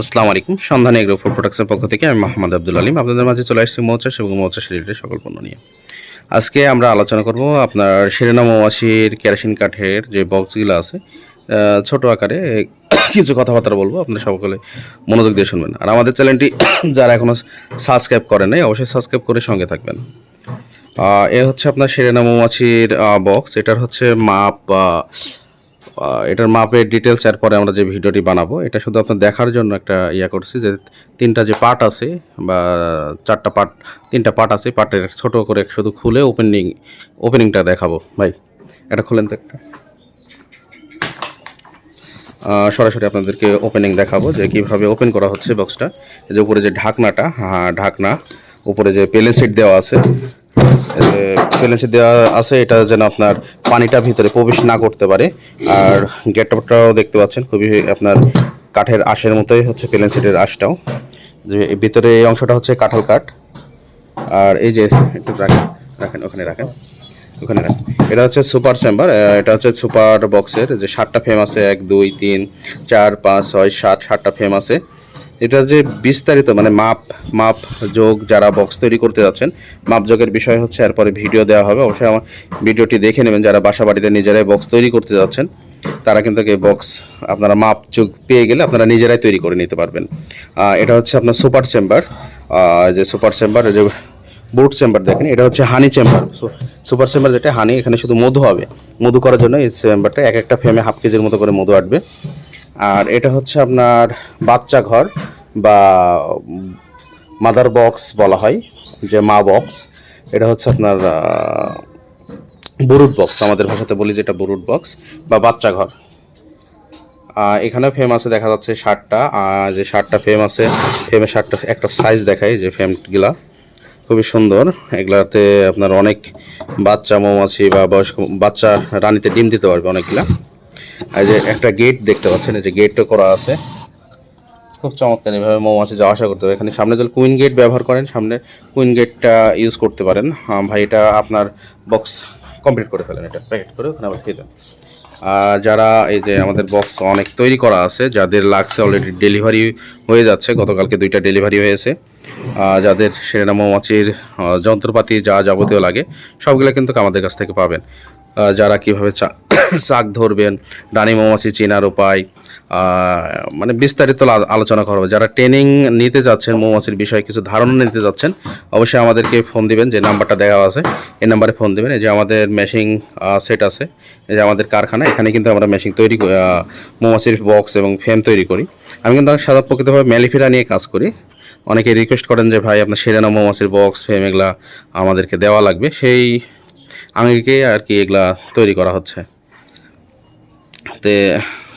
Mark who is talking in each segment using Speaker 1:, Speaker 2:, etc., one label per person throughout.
Speaker 1: আসসালামু আলাইকুম। সন্ধানী এগ্রো ফুড প্রোডাক্টসের পক্ষ থেকে আমি মোহাম্মদ আব্দুল আলিম। আপনাদের মাঝে চলে আসছি মৌচাষ এবং মৌচাষ রিলেটেড সকল পণ্য নিয়ে। আজকে আমরা আলোচনা করব আপনার সেরেনা মৌমাছির কেরোসিন কাঠের যে বক্সগুলো আছে ছোট আকারে কিছু কথাবার্তা বলব। আপনারা সকলে মনোযোগ দিয়ে শুনবেন। আর আমাদের চ্যানেলটি যারা এখনও সাবস্ক্রাইব করে নাই অবশ্যই সাবস্ক্রাইব করে সঙ্গে থাকবেন। এ হচ্ছে আপনার সেরেনা মৌমাছির বক্স। এটার হচ্ছে মাপ আহ, এটার মাপের ডিটেলস এর পরে আমরা যে ভিডিওটি বানাবো, এটা শুধু আপনার দেখার জন্য একটা ইয়া করছি যে তিনটা যে পার্ট আছে বা চারটা পার্ট তিনটা পার্ট আছে পার্টের ছোট করে শুধু খুলে ওপেনিং ওপেনিংটা দেখাবো। ভাই, এটা খুলেন তো একটা। সরাসরি আপনাদেরকে ওপেনিং দেখাবো যে কীভাবে ওপেন করা হচ্ছে বক্সটা যে উপরে যে ঢাকনাটা হ্যাঁ ঢাকনা, উপরে যে পেলেন সিট দেওয়া আছে সিট দেওয়া আছে, এটা যেন আপনার পানিটা ভিতরে প্রবেশ না করতে পারে। আর গেটটাও দেখতে পাচ্ছেন, খুবই আপনার কাঠের আশের মতোই হচ্ছে পেলেন সিটের আশটাও। যে ভিতরে এই অংশটা হচ্ছে কাঁঠাল কাঠ। আর এই যে একটু রাখেন রাখেন, ওখানে রাখেন ওখানে রাখেন। এটা হচ্ছে সুপার চেম্বার এটা হচ্ছে সুপার বক্সের যে সাতটা ফ্রেম আছে, এক, দুই, তিন, চার, পাঁচ, ছয়, সাত, সাতটা ফ্রেম আছে। এটা যে বিস্তারিত মানে মাপ মাপ, যোগ যারা বক্স তৈরি করতে যাচ্ছেন, মাপ যোগের বিষয় হচ্ছে এরপরে ভিডিও দেওয়া হবে। অবশ্যই আমার ভিডিওটি দেখে নেবেন। যারা বাসা বাড়িতে নিজেরাই বক্স তৈরি করতে যাচ্ছেন, তারা কিন্তু এই বক্স আপনারা মাপ যোগ পেয়ে গেলে আপনারা নিজেরাই তৈরি করে নিতে পারবেন। এটা হচ্ছে আপনার সুপার চেম্বার যে সুপার চেম্বার যে বুট চেম্বার দেখেন, এটা হচ্ছে হানি চেম্বার সুপার চেম্বার যেটা হানি এখানে শুধু মধু হবে। মধু করার জন্য এই চেম্বারটা এক একটা ফ্রেমে হাফ কেজির মতো করে মধু আটবে। আর এটা হচ্ছে আপনার বাচ্চা ঘর বা মাদার বক্স বলা হয় যে মা বক্স এটা হচ্ছে আপনার বুরুট বক্স আমাদের ভাষাতে বলি যেটা বুরুট বক্স বা বাচ্চা ঘর। আহ, এখানেও ফ্রেম আছে দেখা যাচ্ছে শার্টটা যে শার্টটা ফ্রেম আছে ফ্রেমে শার্টটা একটা সাইজ দেখায় যে ফ্রেমগুলা খুবই সুন্দর। এগুলাতে আপনার অনেক বাচ্চা মৌমাছি বা বয়স্ক বাচ্চা রানীতে ডিম দিতে পারবে অনেকগুলা। আর যে একটা গেট দেখতে পাচ্ছেন, এই যে গেটও করা আছে। খুব চমৎকার, এভাবে মৌমাছি যাওয়া আসা করতে হবে। এখানে সামনে যদি কুইন গেট ব্যবহার করেন, সামনে কুইন গেটটা ইউজ করতে পারেন। ভাই, এটা আপনার বক্স কমপ্লিট করে ফেলেন, এটা প্যাকেট করে ওখানে আবার খেয়ে আর যারা এই যে আমাদের বক্স অনেক তৈরি করা আছে, যাদের লাগছে অলরেডি ডেলিভারি হয়ে যাচ্ছে, গতকালকে দুইটা ডেলিভারি হয়েছে। যাদের সেরেনা মৌমাছির যন্ত্রপাতি যা যাবতীয় লাগে, সবগুলো কিন্তু আমাদের কাছ থেকে পাবেন। যারা কীভাবে চা চাক ধরবেন, রানী মৌমাছি চেনার উপায় মানে বিস্তারিত আলোচনা করা হবে। যারা ট্রেনিং নিতে যাচ্ছেন, মৌমাছির বিষয়ে কিছু ধারণা নিতে যাচ্ছেন, অবশ্যই আমাদেরকে ফোন দিবেন, যে নাম্বারটা দেওয়া আছে, এই নাম্বারে ফোন দিবেন। এই যে আমাদের মেশিং সেট আছে, এই যে আমাদের কারখানা, এখানে কিন্তু আমরা মেশিন তৈরি মৌমাছির বক্স এবং ফ্যান তৈরি করি। আমি কিন্তু সাদা প্রকৃতভাবে ম্যালিফিরা নিয়ে কাজ করি। অনেকে রিকোয়েস্ট করেন যে, ভাই, আপনার সেরেনা মৌমাছির বক্স ফ্রেম এগুলা আমাদেরকে দেওয়া লাগবে। সেই আঙ্গিকে আর কি এগুলা তৈরি করা হচ্ছে। তে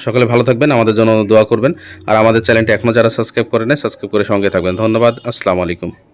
Speaker 1: সকলে ভালো থাকবেন, আমাদের জন্য দোয়া করবেন। আর আমাদের চ্যানেলটি এখনও যারা সাবস্ক্রাইব করে করেন সাবস্ক্রাইব করে সঙ্গে থাকবেন। ধন্যবাদ, আসসালামু আলাইকুম।